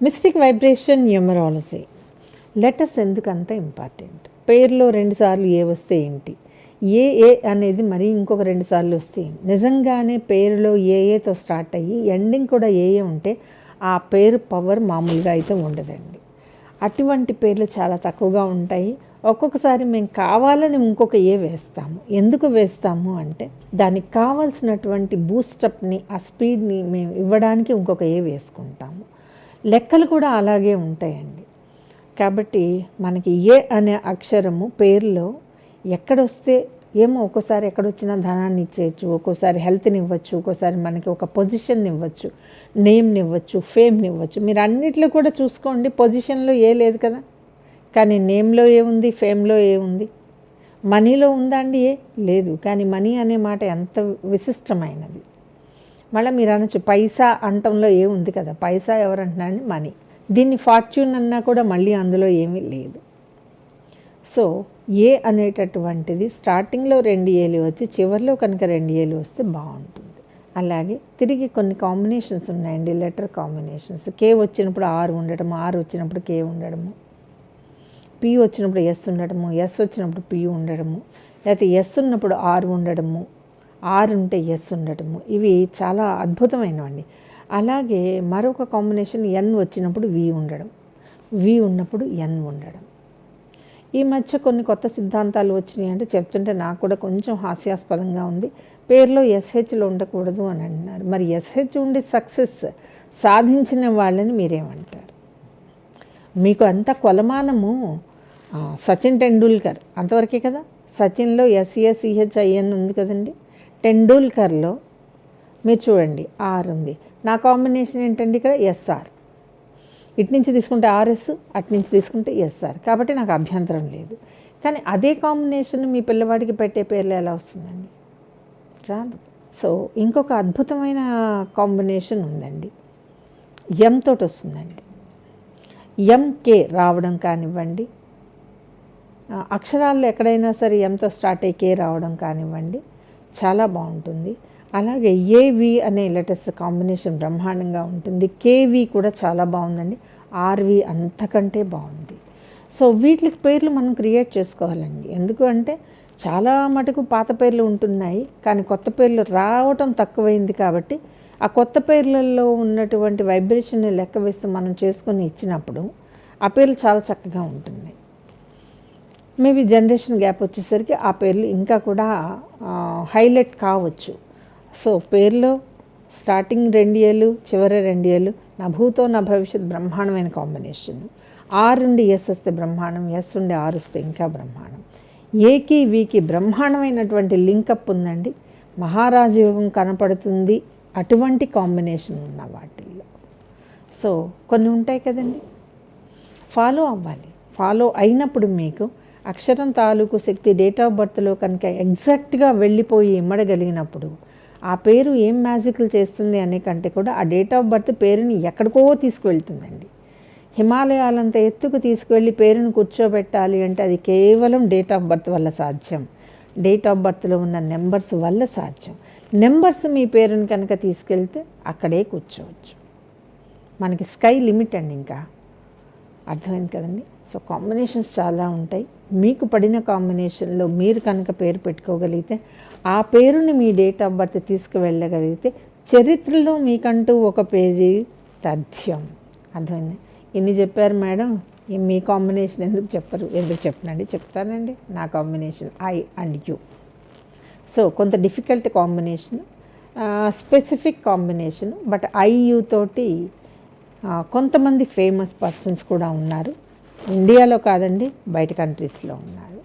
Mystic vibration numerology letters ఎందుకు అంత important పేర్లో రెండుసార్లు ఏ వస్తే ఏంటి? ఏ ఏ అనేది మరి ఇంకొక రెండు సార్లు వస్తే నిజంగానే పేరులో ఏ ఏతో స్టార్ట్ అయ్యి ఎండింగ్ కూడా ఏ ఏ ఉంటే ఆ పేరు పవర్ మామూలుగా అయితే ఉండదండి. అటువంటి పేర్లు చాలా తక్కువగా ఉంటాయి. ఒక్కొక్కసారి మేము కావాలని ఇంకొక ఏ వేస్తాము? ఎందుకు వేస్తాము అంటే దానికి కావాల్సినటువంటి బూస్టప్ని ఆ స్పీడ్ని మేము ఇవ్వడానికి ఇంకొక ఏ వేసుకుంటాము? లెక్కలు కూడా అలాగే ఉంటాయండి. కాబట్టి మనకి ఏ అనే అక్షరము పేరులో ఎక్కడొస్తే ఏమో ఒక్కోసారి ఎక్కడొచ్చినా ధనాన్ని ఇచ్చేయచ్చు ఒక్కోసారి హెల్త్ని ఇవ్వచ్చు ఒక్కోసారి మనకి ఒక పొజిషన్ని ఇవ్వచ్చు నేమ్ని ఇవ్వచ్చు ఫేమ్ని ఇవ్వచ్చు మీరు అన్నిట్లో కూడా చూసుకోండి పొజిషన్లో ఏ లేదు కదా. కానీ నేమ్లో ఏముంది ఫేమ్లో ఏముంది మనీలో ఉందా అండి? ఏ? లేదు. కానీ మనీ అనే మాట ఎంత విశిష్టమైనది. మళ్ళీ మీరు అనొచ్చు పైసా అంటంలో ఏ ఉంది కదా? పైసా ఎవరు మనీ. దీన్ని ఫార్చ్యూన్ అన్నా కూడా మళ్ళీ అందులో ఏమీ లేదు. సో ఏ అనేటటువంటిది స్టార్టింగ్లో రెండు ఏలు వచ్చి చివరిలో కనుక రెండు ఏళ్ళు వస్తే బాగుంటుంది. అలాగే తిరిగి కొన్ని కాంబినేషన్స్ ఉన్నాయండి లెటర్ కాంబినేషన్స్. కే వచ్చినప్పుడు ఆరు ఉండటము ఆరు వచ్చినప్పుడు కే ఉండడము పి వచ్చినప్పుడు ఎస్ ఉండడము ఎస్ వచ్చినప్పుడు పి ఉండడము లేకపోతే ఎస్ ఉన్నప్పుడు ఆరు ఉండడము ఆర్ ఉంటే ఎస్ ఉండడము ఇవి చాలా అద్భుతమైనవండి. అలాగే మరొక కాంబినేషన్ ఎన్ వచ్చినప్పుడు వి ఉండడం. వి ఉన్నప్పుడు ఎన్ ఉండడం. ఈ మధ్య కొన్ని కొత్త సిద్ధాంతాలు వచ్చినాయి అంటే చెప్తుంటే నాకు కూడా కొంచెం హాస్యాస్పదంగా ఉంది. పేర్లో ఎస్హెచ్లో ఉండకూడదు అని అంటున్నారు. మరి ఎస్హెచ్ ఉండి సక్సెస్ సాధించిన వాళ్ళని మీరేమంటారు? మీకు అంత కొలమానము సచిన్ టెండూల్కర్. అంతవరకే కదా? సచిన్లో ఎస్ఈఎస్ఈహెచ్ఐఎన్ ఉంది కదండి. టెండూల్కర్లో మీరు చూడండి ఆర్ ఉంది. నా కాంబినేషన్ ఏంటండి ఇక్కడ? ఎస్ఆర్ ఇటు నుంచి తీసుకుంటే ఆర్ఎస్ అటు నుంచి తీసుకుంటే ఎస్ఆర్ కాబట్టి నాకు అభ్యంతరం లేదు. కానీ అదే కాంబినేషన్ మీ పిల్లవాడికి పెట్టే పేర్లు ఎలా వస్తుందండి? రాదు. సో ఇంకొక అద్భుతమైన కాంబినేషన్ ఉందండి. ఎం తోటి వస్తుందండి. ఎంకే రావడం కానివ్వండి. అక్షరాల్లో ఎక్కడైనా సరే ఎంతో స్టార్ట్ అయ్యి కే రావడం కానివ్వండి. చాలా బాగుంటుంది. అలాగే ఏవి అనే లెటర్స్ కాంబినేషన్ బ్రహ్మాండంగా ఉంటుంది. కేవి కూడా చాలా బాగుందండి. ఆర్వి అంతకంటే బాగుంది. సో వీటికి పేర్లు మనం క్రియేట్ చేసుకోవాలండి. ఎందుకు అంటే చాలా మటుకు పాత పేర్లు ఉంటున్నాయి కానీ కొత్త పేర్లు రావటం తక్కువైంది కాబట్టి ఆ కొత్త పేర్లలో ఉన్నటువంటి వైబ్రేషన్ లెక్క వేస్తూ మనం చేసుకొని ఇచ్చినప్పుడు ఆ పేర్లు చాలా చక్కగా ఉంటున్నాయి. మేబీ జనరేషన్ గ్యాప్ వచ్చేసరికి ఆ పేర్లు ఇంకా కూడా హైలైట్ కావచ్చు. సో పేర్లో స్టార్టింగ్ రెండు ఏళ్ళు చివరి రెండు ఏళ్ళు నా భూతో నా భవిష్యత్ బ్రహ్మాండమైన కాంబినేషన్. ఆరు ఎస్ వస్తే బ్రహ్మాండం ఎస్ ఉండి ఆరు వస్తే ఇంకా బ్రహ్మాండం. ఏకి వీకి బ్రహ్మాండమైనటువంటి లింకప్ ఉందండి. మహారాజు యోగం కనపడుతుంది. అటువంటి కాంబినేషన్ ఉన్న వాటిల్లో. సో కొన్ని ఉంటాయి కదండి. ఫాలో అవ్వాలి. ఫాలో అయినప్పుడు మీకు అక్షరం తాలూకు శక్తి డేట్ ఆఫ్ బర్త్లో కనుక ఎగ్జాక్ట్గా వెళ్ళిపోయి ఇమ్మడగలిగినప్పుడు ఆ పేరు ఏం మ్యాజిక్లు చేస్తుంది అనే కంటే కూడా ఆ డేట్ ఆఫ్ బర్త్ పేరుని ఎక్కడికో తీసుకువెళ్తుందండి. హిమాలయాలంత ఎత్తుకు తీసుకువెళ్ళి పేరును కూర్చోబెట్టాలి అంటే అది కేవలం డేట్ ఆఫ్ బర్త్ వల్ల సాధ్యం. డేట్ ఆఫ్ బర్త్లో ఉన్న నెంబర్స్ వల్ల సాధ్యం. నెంబర్స్ మీ పేరుని కనుక తీసుకెళ్తే అక్కడే కూర్చోవచ్చు. మనకి స్కై లిమిట్ అండి ఇంకా. అర్థమైంది కదండి? సో కాంబినేషన్స్ చాలా ఉంటాయి. మీకు పడిన కాంబినేషన్లో మీరు కనుక పేరు పెట్టుకోగలిగితే ఆ పేరుని మీ డేట్ ఆఫ్ బర్త్ తీసుకువెళ్ళగలిగితే చరిత్రలో మీకంటూ ఒక పేజీ తథ్యం. అర్థమైంది? ఇన్ని చెప్పారు మేడం మీ కాంబినేషన్ ఎందుకు చెప్పరు? ఎందుకు చెప్పనండి? చెప్తానండి. నా combination I and you. So కొంత difficult combination specific combination but I you తోటి కొంతమంది ఫేమస్ పర్సన్స్ కూడా ఉన్నారు. ఇండియాలో కాదండి బయట కంట్రీస్లో ఉన్నారు.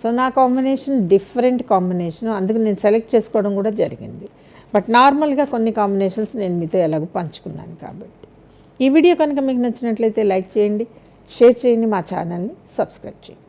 సో నా కాంబినేషన్ డిఫరెంట్ కాంబినేషన్ అందుకు నేను సెలెక్ట్ చేసుకోవడం కూడా జరిగింది. బట్ నార్మల్గా కొన్ని కాంబినేషన్స్ నేను మీతో ఎలాగో పంచుకున్నాను కాబట్టి. ఈ వీడియో కనుక మీకు నచ్చినట్లయితే లైక్ చేయండి షేర్ చేయండి మా ఛానల్ని సబ్స్క్రైబ్ చేయండి.